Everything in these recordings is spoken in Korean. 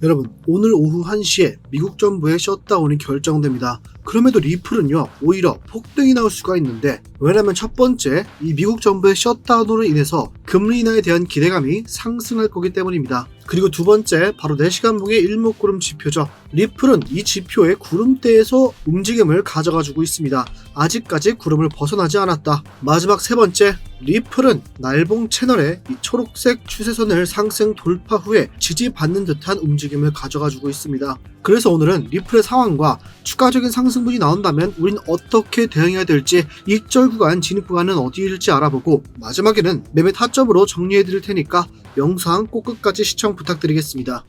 여러분, 오늘 오후 1시에 미국 정부의 셧다운이 결정됩니다. 그럼에도 리플은요, 오히려 폭등이 나올 수가 있는데, 왜냐면 첫 번째, 이 미국 정부의 셧다운으로 인해서 금리 인하에 대한 기대감이 상승할 거기 때문입니다. 그리고 두 번째, 바로 4시간 봉의 일목구름 지표죠. 리플은 이 지표의 구름대에서 움직임을 가져가주고 있습니다. 아직까지 구름을 벗어나지 않았다. 마지막 세 번째, 리플은 날봉 채널의 이 초록색 추세선을 상승 돌파 후에 지지받는 듯한 움직임을 가져가주고 있습니다. 그래서 오늘은 리플의 상황과 추가적인 상승분이 나온다면 우린 어떻게 대응해야 될지 익절 구간, 진입 구간은 어디일지 알아보고 마지막에는 매매 타점으로 정리해 드릴 테니까 영상 꼭 끝까지 시청 부탁드리겠습니다.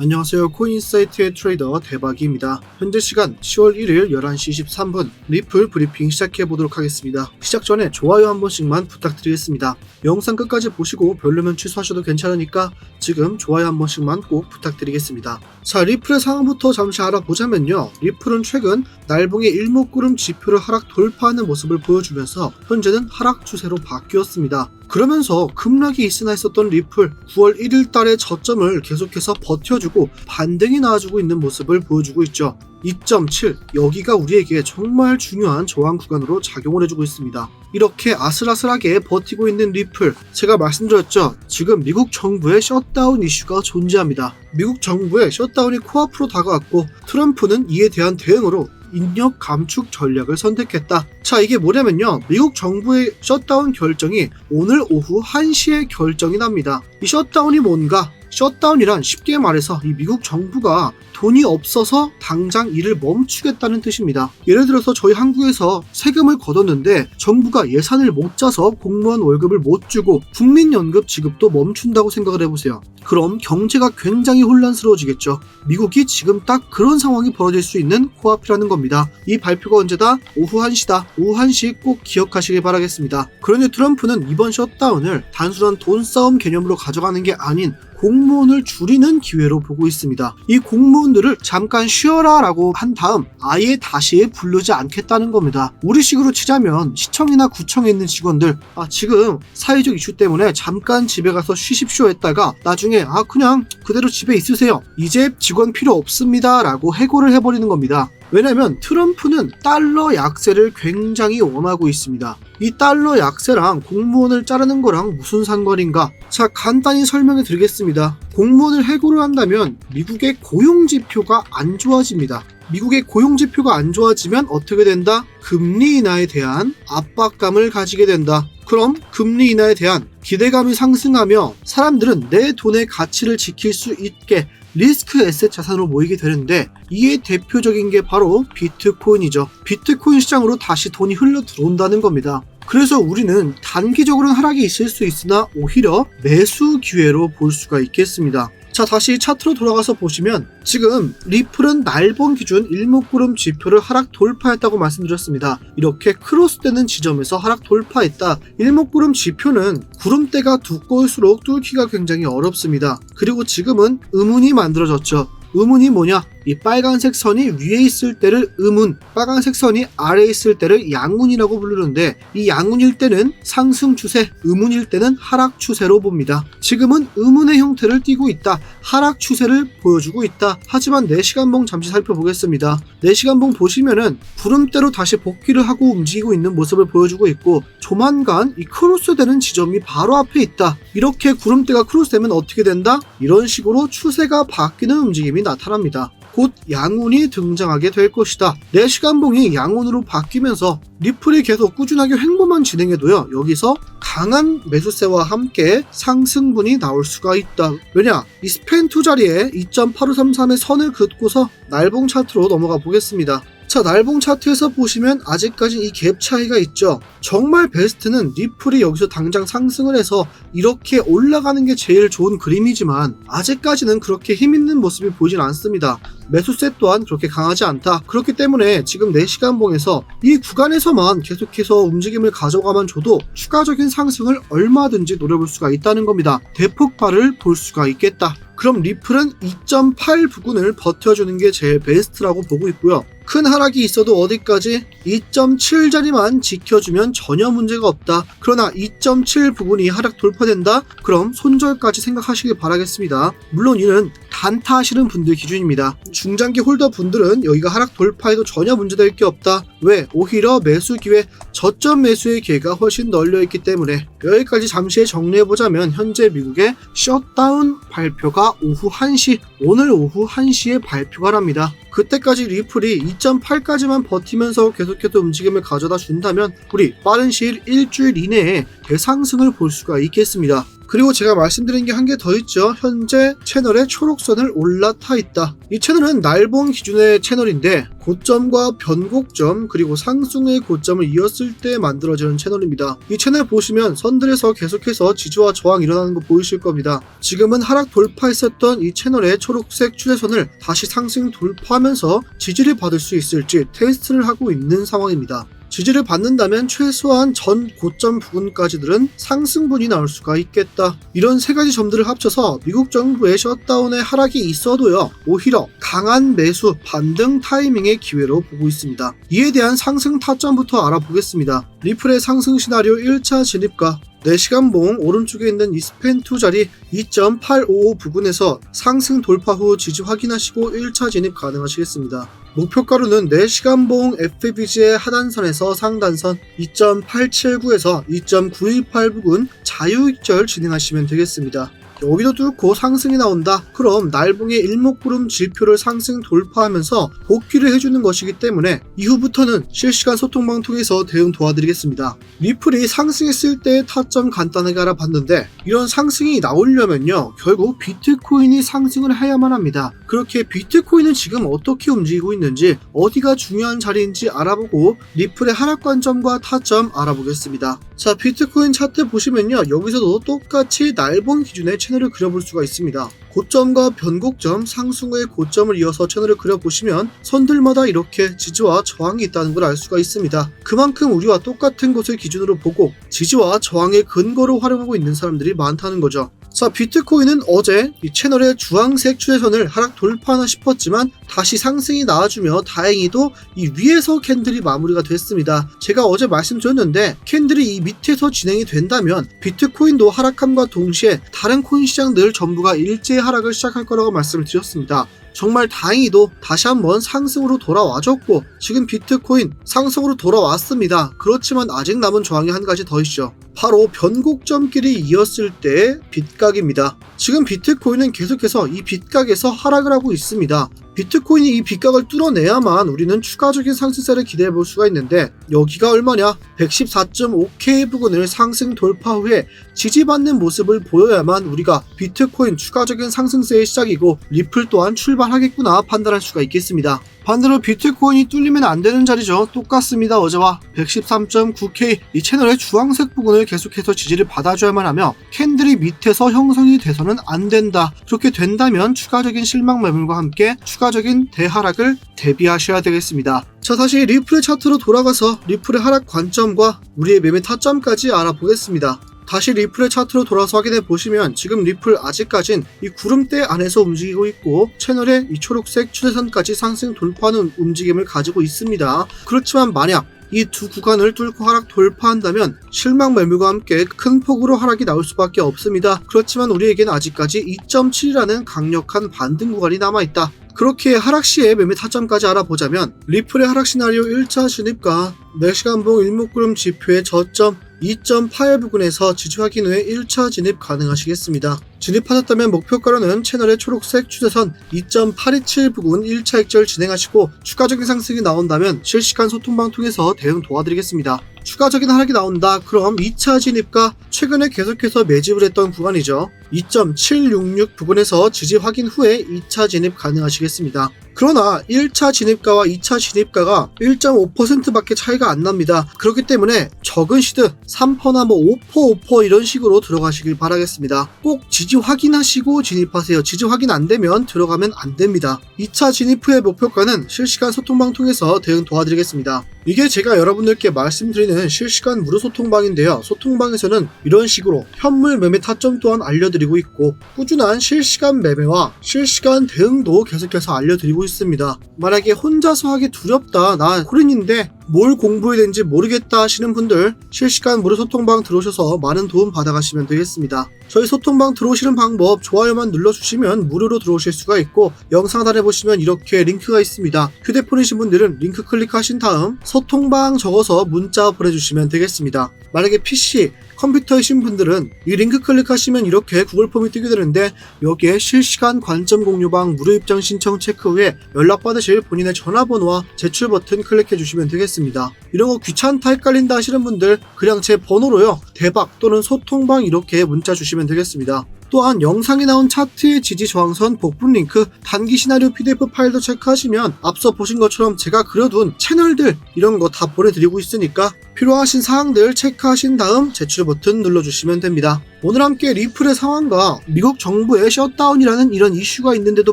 안녕하세요. 코인사이트의 트레이더 대박입니다. 현재 시간 10월 1일 11시 13분 리플 브리핑 시작해 보도록 하겠습니다. 시작 전에 좋아요 한 번씩만 부탁드리겠습니다. 영상 끝까지 보시고 별로면 취소하셔도 괜찮으니까 지금 좋아요 한 번씩만 꼭 부탁드리겠습니다. 자, 리플의 상황부터 잠시 알아보자면요. 리플은 최근 날봉의 일목구름 지표를 하락 돌파하는 모습을 보여주면서 현재는 하락 추세로 바뀌었습니다. 그러면서 급락이 있으나 있었던 리플 9월 1일 달의 저점을 계속해서 버텨주고 반등이 나와주고 있는 모습을 보여주고 있죠. 2.7 여기가 우리에게 정말 중요한 저항 구간으로 작용을 해주고 있습니다. 이렇게 아슬아슬하게 버티고 있는 리플 제가 말씀드렸죠. 지금 미국 정부의 셧다운 이슈가 존재합니다. 미국 정부의 셧다운이 코앞으로 다가왔고 트럼프는 이에 대한 대응으로 인력 감축 전략을 선택했다. 자, 이게 뭐냐면요. 미국 정부의 셧다운 결정이 오늘 오후 1시에 결정이 납니다. 이 셧다운이 뭔가? 셧다운이란 쉽게 말해서 이 미국 정부가 돈이 없어서 당장 일을 멈추겠다는 뜻입니다. 예를 들어서 저희 한국에서 세금을 걷었는데 정부가 예산을 못 짜서 공무원 월급을 못 주고 국민연금 지급도 멈춘다고 생각을 해보세요. 그럼 경제가 굉장히 혼란스러워지겠죠. 미국이 지금 딱 그런 상황이 벌어질 수 있는 코앞이라는 겁니다. 이 발표가 언제다? 오후 1시다. 오후 1시 꼭 기억하시길 바라겠습니다. 그런데 트럼프는 이번 셧다운을 단순한 돈 싸움 개념으로 가져가는 게 아닌 공 무원을 줄이는 기회로 보고 있습니다. 이 공무원들을 잠깐 쉬어라 라고 한 다음 아예 다시 부르지 않겠다는 겁니다. 우리식으로 치자면 시청이나 구청에 있는 직원들 아 지금 사회적 이슈 때문에 잠깐 집에 가서 쉬십시오 했다가 나중에 아 그냥 그대로 집에 있으세요. 이제 직원 필요 없습니다 라고 해고를 해버리는 겁니다. 왜냐면 트럼프는 달러 약세를 굉장히 원하고 있습니다. 이 달러 약세랑 공무원을 자르는 거랑 무슨 상관인가? 자, 간단히 설명해 드리겠습니다. 공무원을 해고를 한다면 미국의 고용 지표가 안 좋아집니다. 미국의 고용 지표가 안 좋아지면 어떻게 된다? 금리 인하에 대한 압박감을 가지게 된다. 그럼 금리 인하에 대한 기대감이 상승하며 사람들은 내 돈의 가치를 지킬 수 있게 리스크 에셋 자산으로 모이게 되는데 이에 대표적인 게 바로 비트코인이죠. 비트코인 시장으로 다시 돈이 흘러 들어온다는 겁니다. 그래서 우리는 단기적으로는 하락이 있을 수 있으나 오히려 매수 기회로 볼 수가 있겠습니다. 자, 다시 차트로 돌아가서 보시면 지금 리플은 날봉 기준 일목구름 지표를 하락 돌파했다고 말씀드렸습니다. 이렇게 크로스되는 지점에서 하락 돌파했다. 일목구름 지표는 구름대가 두꺼울수록 뚫기가 굉장히 어렵습니다. 그리고 지금은 의문이 만들어졌죠. 의문이 뭐냐? 이 빨간색 선이 위에 있을 때를 의문, 빨간색 선이 아래에 있을 때를 양운이라고 부르는데 이 양운일 때는 상승 추세, 의문일 때는 하락 추세로 봅니다. 지금은 의문의 형태를 띠고 있다. 하락 추세를 보여주고 있다. 하지만 4시간봉 잠시 살펴보겠습니다. 4시간봉 보시면은 구름대로 다시 복귀를 하고 움직이고 있는 모습을 보여주고 있고 조만간 이 크로스 되는 지점이 바로 앞에 있다. 이렇게 구름대가 크로스 되면 어떻게 된다? 이런 식으로 추세가 바뀌는 움직임이 나타납니다. 곧 양운이 등장하게 될 것이다. 4시간봉이 양운으로 바뀌면서 리플이 계속 꾸준하게 횡보만 진행해도요. 여기서 강한 매수세와 함께 상승분이 나올 수가 있다. 왜냐? 이 스팬 투 자리에 2.8533의 선을 긋고서 날봉 차트로 넘어가 보겠습니다. 자, 날봉 차트에서 보시면 아직까지 이 갭 차이가 있죠. 정말 베스트는 리플이 여기서 당장 상승을 해서 이렇게 올라가는 게 제일 좋은 그림이지만 아직까지는 그렇게 힘있는 모습이 보이진 않습니다. 매수세 또한 그렇게 강하지 않다. 그렇기 때문에 지금 4시간 봉에서 이 구간에서만 계속해서 움직임을 가져가만 줘도 추가적인 상승을 얼마든지 노려볼 수가 있다는 겁니다. 대폭발을 볼 수가 있겠다. 그럼 리플은 2.8 부근을 버텨주는 게 제일 베스트라고 보고 있고요. 큰 하락이 있어도 어디까지 2.7 자리만 지켜주면 전혀 문제가 없다. 그러나 2.7 부분이 하락 돌파된다? 그럼 손절까지 생각하시길 바라겠습니다. 물론 이는 단타 하시는 분들 기준입니다. 중장기 홀더 분들은 여기가 하락 돌파해도 전혀 문제될 게 없다. 왜? 오히려 매수 기회, 저점 매수의 기회가 훨씬 널려 있기 때문에 여기까지 잠시 정리해보자면 현재 미국의 셧다운 발표가 오후 1시, 오늘 오후 1시에 발표가 납니다. 그때까지 리플이 2.8까지만 버티면서 계속해서 움직임을 가져다 준다면 우리 빠른 시일 일주일 이내에 대상승을 볼 수가 있겠습니다. 그리고 제가 말씀드린 게 한 개 더 있죠. 현재 채널에 초록선을 올라타 있다. 이 채널은 날봉 기준의 채널인데 고점과 변곡점 그리고 상승의 고점을 이었을 때 만들어지는 채널입니다. 이 채널 보시면 선들에서 계속해서 지지와 저항 일어나는 거 보이실 겁니다. 지금은 하락 돌파했었던 이 채널의 초록색 추세선을 다시 상승 돌파하면서 지지를 받을 수 있을지 테스트를 하고 있는 상황입니다. 지지를 받는다면 최소한 전 고점 부분까지들은 상승분이 나올 수가 있겠다. 이런 세 가지 점들을 합쳐서 미국 정부의 셧다운의 하락이 있어도요, 오히려 강한 매수 반등 타이밍의 기회로 보고 있습니다. 이에 대한 상승 타점부터 알아보겠습니다. 리플의 상승 시나리오 1차 진입가 4시간 봉 오른쪽에 있는 이 스팬 2 자리 2.855 부근에서 상승 돌파 후 지지 확인하시고 1차 진입 가능하시겠습니다. 목표가로는 4시간봉 FBG의 하단선에서 상단선 2.879에서 2.918 부근 자유익절 진행하시면 되겠습니다. 여기도 뚫고 상승이 나온다. 그럼 날봉의 일목구름 지표를 상승 돌파하면서 복귀를 해주는 것이기 때문에 이후부터는 실시간 소통방 통해서 대응 도와드리겠습니다. 리플이 상승했을 때의 타점 간단하게 알아봤는데 이런 상승이 나오려면요 결국 비트코인이 상승을 해야만 합니다. 그렇게 비트코인은 지금 어떻게 움직이고 있는지 어디가 중요한 자리인지 알아보고 리플의 하락 관점과 타점 알아보겠습니다. 자 비트코인 차트 보시면요 여기서도 똑같이 날봉 기준의 채널을 그려볼 수가 있습니다. 고점과 변곡점, 상승의 고점을 이어서 채널을 그려보시면 선들마다 이렇게 지지와 저항이 있다는 걸 알 수가 있습니다. 그만큼 우리와 똑같은 곳을 기준으로 보고 지지와 저항의 근거로 활용하고 있는 사람들이 많다는 거죠. 자, 비트코인은 어제 이 채널의 주황색 추세선을 하락 돌파하나 싶었지만 다시 상승이 나와주며 다행히도 이 위에서 캔들이 마무리가 됐습니다. 제가 어제 말씀드렸는데 캔들이 이 밑에서 진행이 된다면 비트코인도 하락함과 동시에 다른 코인 시장들 전부가 일제히 하락을 시작할 거라고 말씀을 드렸습니다. 정말 다행히도 다시 한번 상승으로 돌아와줬고 지금 비트코인 상승으로 돌아왔습니다. 그렇지만 아직 남은 저항이 한 가지 더 있죠. 바로 변곡점끼리 이었을 때의 빗각입니다. 지금 비트코인은 계속해서 이 빗각에서 하락을 하고 있습니다. 비트코인이 이 빗각을 뚫어내야만 우리는 추가적인 상승세를 기대해 볼 수가 있는데 여기가 얼마냐? 114.5K 부근을 상승 돌파 후에 지지받는 모습을 보여야만 우리가 비트코인 추가적인 상승세의 시작이고 리플 또한 출발하겠구나 판단할 수가 있겠습니다. 반대로 비트코인이 뚫리면 안 되는 자리죠. 똑같습니다. 어제와 113.9K 이 채널의 주황색 부분을 계속해서 지지를 받아줘야만 하며 캔들이 밑에서 형성이 돼서는 안 된다. 그렇게 된다면 추가적인 실망 매물과 함께 추가적인 대하락을 대비하셔야 되겠습니다. 자 다시 리플의 차트로 돌아가서 리플의 하락 관점과 우리의 매매 타점까지 알아보겠습니다. 다시 리플의 차트로 돌아서 확인해 보시면 지금 리플 아직까진 이 구름대 안에서 움직이고 있고 채널의 이 초록색 추세선까지 상승 돌파하는 움직임을 가지고 있습니다. 그렇지만 만약 이두 구간을 뚫고 하락 돌파한다면 실망 매물과 함께 큰 폭으로 하락이 나올 수밖에 없습니다. 그렇지만 우리에겐 아직까지 2.7이라는 강력한 반등 구간이 남아있다. 그렇게 하락 시의 매매 타점까지 알아보자면 리플의 하락 시나리오 1차 진입과 4시간봉 일목구름 지표의 저점 2.8 부근에서 지지 확인 후에 1차 진입 가능하시겠습니다. 진입하셨다면 목표가로는 채널의 초록색 추세선 2.827 부근 1차 액절 진행하시고 추가적인 상승이 나온다면 실시간 소통방 통해서 대응 도와드리겠습니다. 추가적인 하락이 나온다. 그럼 2차 진입과 최근에 계속해서 매집을 했던 구간이죠. 2.766 부근에서 지지 확인 후에 2차 진입 가능하시겠습니다. 그러나 1차 진입가와 2차 진입가가 1.5%밖에 차이가 안 납니다. 그렇기 때문에 적은 시드 3%나 뭐5% 5% 이런 식으로 들어가시길 바라겠습니다. 꼭 지지 확인하시고 진입하세요. 지지 확인 안 되면 들어가면 안 됩니다. 2차 진입 후의 목표가는 실시간 소통방 통해서 대응 도와드리겠습니다. 이게 제가 여러분들께 말씀드리는 실시간 무료 소통방인데요. 소통방에서는 이런 식으로 현물 매매 타점 또한 알려드리고 있고 꾸준한 실시간 매매와 실시간 대응도 계속해서 알려드리고 있습니다. 만약에 혼자서 하기 두렵다, 나 코린인데 뭘 공부해야 되는지 모르겠다 하시는 분들 실시간 무료 소통방 들어오셔서 많은 도움 받아가시면 되겠습니다. 저희 소통방 들어오시는 방법 좋아요만 눌러주시면 무료로 들어오실 수가 있고 영상 하단에 보시면 이렇게 링크가 있습니다. 휴대폰이신 분들은 링크 클릭하신 다음 소통방 적어서 문자 보내주시면 되겠습니다. 만약에 PC, 컴퓨터이신 분들은 이 링크 클릭하시면 이렇게 구글 폼이 뜨게 되는데 여기에 실시간 관점 공유방 무료 입장 신청 체크 후에 연락받으실 본인의 전화번호와 제출 버튼 클릭해 주시면 되겠습니다. 이런 거 귀찮다 헷갈린다 하시는 분들 그냥 제 번호로요 대박 또는 소통방 이렇게 문자 주시면 되겠습니다. 또한 영상에 나온 차트의 지지 저항선 복분 링크 단기 시나리오 PDF 파일도 체크하시면 앞서 보신 것처럼 제가 그려둔 채널들 이런 거 다 보내드리고 있으니까 필요하신 사항들 체크하신 다음 제출 버튼 눌러주시면 됩니다. 오늘 함께 리플의 상황과 미국 정부의 셧다운이라는 이런 이슈가 있는데도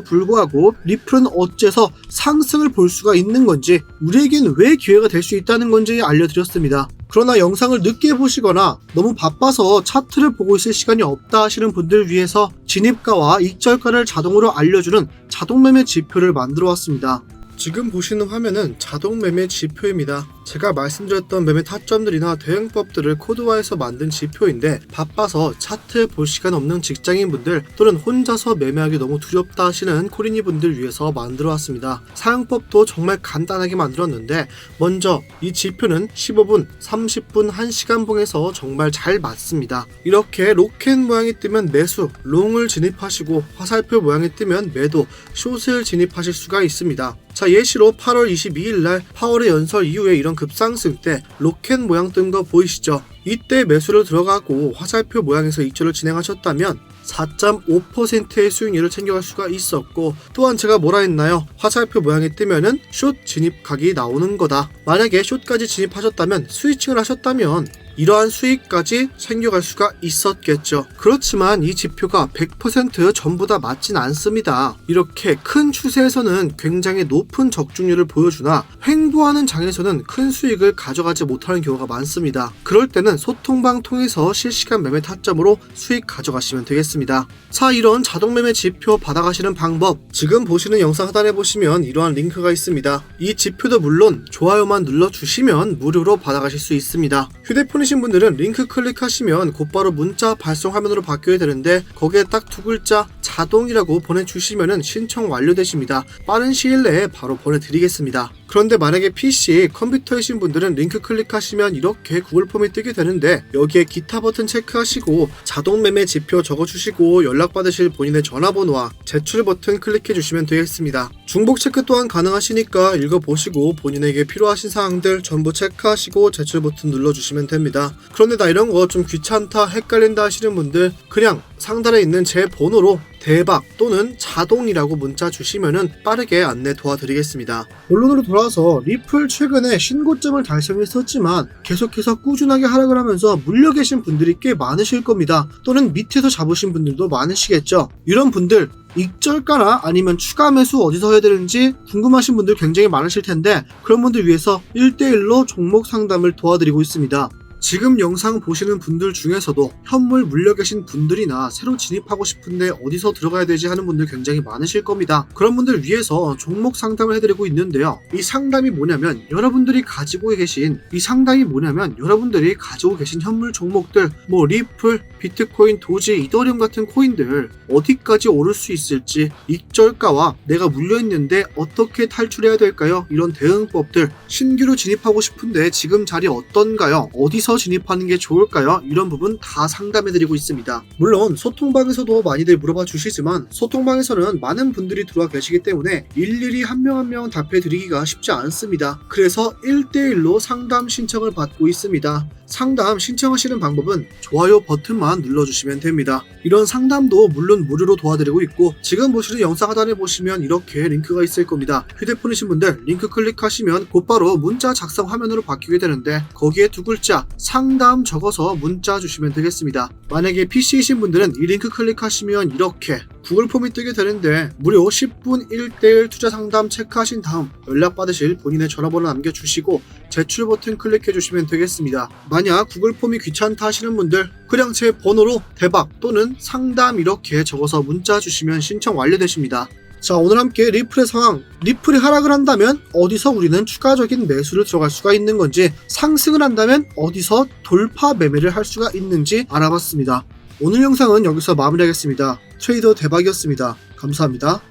불구하고 리플은 어째서 상승을 볼 수가 있는 건지 우리에겐 왜 기회가 될 수 있다는 건지 알려드렸습니다. 그러나 영상을 늦게 보시거나 너무 바빠서 차트를 보고 있을 시간이 없다 하시는 분들 위해서 진입가와 익절가를 자동으로 알려주는 자동 매매 지표를 만들어 왔습니다. 지금 보시는 화면은 자동 매매 지표입니다. 제가 말씀드렸던 매매 타점들이나 대응법들을 코드화해서 만든 지표인데 바빠서 차트 볼 시간 없는 직장인분들 또는 혼자서 매매하기 너무 두렵다 하시는 코리니 분들 위해서 만들어 왔습니다. 사용법도 정말 간단하게 만들었는데 먼저 이 지표는 15분, 30분, 1시간 봉에서 정말 잘 맞습니다. 이렇게 로켓 모양이 뜨면 매수, 롱을 진입하시고 화살표 모양이 뜨면 매도, 숏을 진입하실 수가 있습니다. 자 예시로 8월 22일 날 파월의 연설 이후에 이런 급상승 때 로켓 모양 뜬 거 보이시죠? 이때 매수를 들어가고 화살표 모양에서 익절을 진행하셨다면 4.5%의 수익률을 챙겨갈 수가 있었고 또한 제가 뭐라 했나요? 화살표 모양이 뜨면은 숏 진입각이 나오는 거다. 만약에 숏까지 진입하셨다면 스위칭을 하셨다면 이러한 수익까지 챙겨갈 수가 있었겠죠. 그렇지만 이 지표가 100% 전부 다 맞진 않습니다. 이렇게 큰 추세에서는 굉장히 높은 적중률을 보여주나 횡보하는 장에서는 큰 수익을 가져가지 못하는 경우가 많습니다. 그럴 때는 소통방 통해서 실시간 매매 타점으로 수익 가져가시면 되겠습니다. 자, 이런 자동 매매 지표 받아가시는 방법 지금 보시는 영상 하단에 보시면 이러한 링크가 있습니다. 이 지표도 물론 좋아요만 눌러주시면 무료로 받아가실 수 있습니다. 휴대폰이 신 분들은 링크 클릭하시면 곧바로 문자 발송 화면으로 바뀌어야 되는데 거기에 딱 두 글자 자동이라고 보내주시면 신청 완료되십니다. 빠른 시일 내에 바로 보내드리겠습니다. 그런데 만약에 PC, 컴퓨터이신 분들은 링크 클릭하시면 이렇게 구글 폼이 뜨게 되는데 여기에 기타 버튼 체크하시고 자동 매매 지표 적어주시고 연락받으실 본인의 전화번호와 제출 버튼 클릭해 주시면 되겠습니다. 중복 체크 또한 가능하시니까 읽어보시고 본인에게 필요하신 사항들 전부 체크하시고 제출 버튼 눌러주시면 됩니다. 그런데 나 이런 거 좀 귀찮다 헷갈린다 하시는 분들 그냥 상단에 있는 제 번호로 대박 또는 자동이라고 문자 주시면은 빠르게 안내 도와드리겠습니다. 본론으로 돌아와서 리플 최근에 신고점을 달성했었지만 계속해서 꾸준하게 하락을 하면서 물려 계신 분들이 꽤 많으실 겁니다. 또는 밑에서 잡으신 분들도 많으시겠죠. 이런 분들 익절가나 아니면 추가 매수 어디서 해야 되는지 궁금하신 분들 굉장히 많으실 텐데 그런 분들 위해서 1대1로 종목 상담을 도와드리고 있습니다. 지금 영상 보시는 분들 중에서도 현물 물려 계신 분들이나 새로 진입하고 싶은데 어디서 들어가야 되지 하는 분들 굉장히 많으실 겁니다. 그런 분들 위해서 종목 상담을 해드리고 있는데요. 이 상담이 뭐냐면 여러분들이 가지고 계신 이 상담이 뭐냐면 여러분들이 가지고 계신 현물 종목들 뭐 리플, 비트코인, 도지, 이더리움 같은 코인들 어디까지 오를 수 있을지 익절가와 내가 물려 있는데 어떻게 탈출해야 될까요? 이런 대응법들 신규로 진입하고 싶은데 지금 자리 어떤가요? 진입하는 게 좋을까요? 이런 부분 다 상담해드리고 있습니다. 물론 소통방에서도 많이들 물어봐 주시지만 소통방에서는 많은 분들이 들어와 계시기 때문에 일일이 한 명 한 명 답해드리기가 쉽지 않습니다. 그래서 1대1로 상담 신청을 받고 있습니다. 상담 신청하시는 방법은 좋아요 버튼만 눌러주시면 됩니다. 이런 상담도 물론 무료로 도와드리고 있고 지금 보시는 영상 하단에 보시면 이렇게 링크가 있을 겁니다. 휴대폰이신 분들 링크 클릭하시면 곧바로 문자 작성 화면으로 바뀌게 되는데 거기에 두 글자 상담 적어서 문자 주시면 되겠습니다. 만약에 PC이신 분들은 이 링크 클릭하시면 이렇게 구글 폼이 뜨게 되는데 무료 10분 1대1 투자 상담 체크하신 다음 연락 받으실 본인의 전화번호 남겨주시고 제출 버튼 클릭해 주시면 되겠습니다. 만약 구글 폼이 귀찮다 하시는 분들 그냥 제 번호로 대박 또는 상담 이렇게 적어서 문자 주시면 신청 완료되십니다. 자 오늘 함께 리플의 상황 리플이 하락을 한다면 어디서 우리는 추가적인 매수를 들어갈 수가 있는 건지 상승을 한다면 어디서 돌파 매매를 할 수가 있는지 알아봤습니다. 오늘 영상은 여기서 마무리하겠습니다. 트레이더 대박이었습니다. 감사합니다.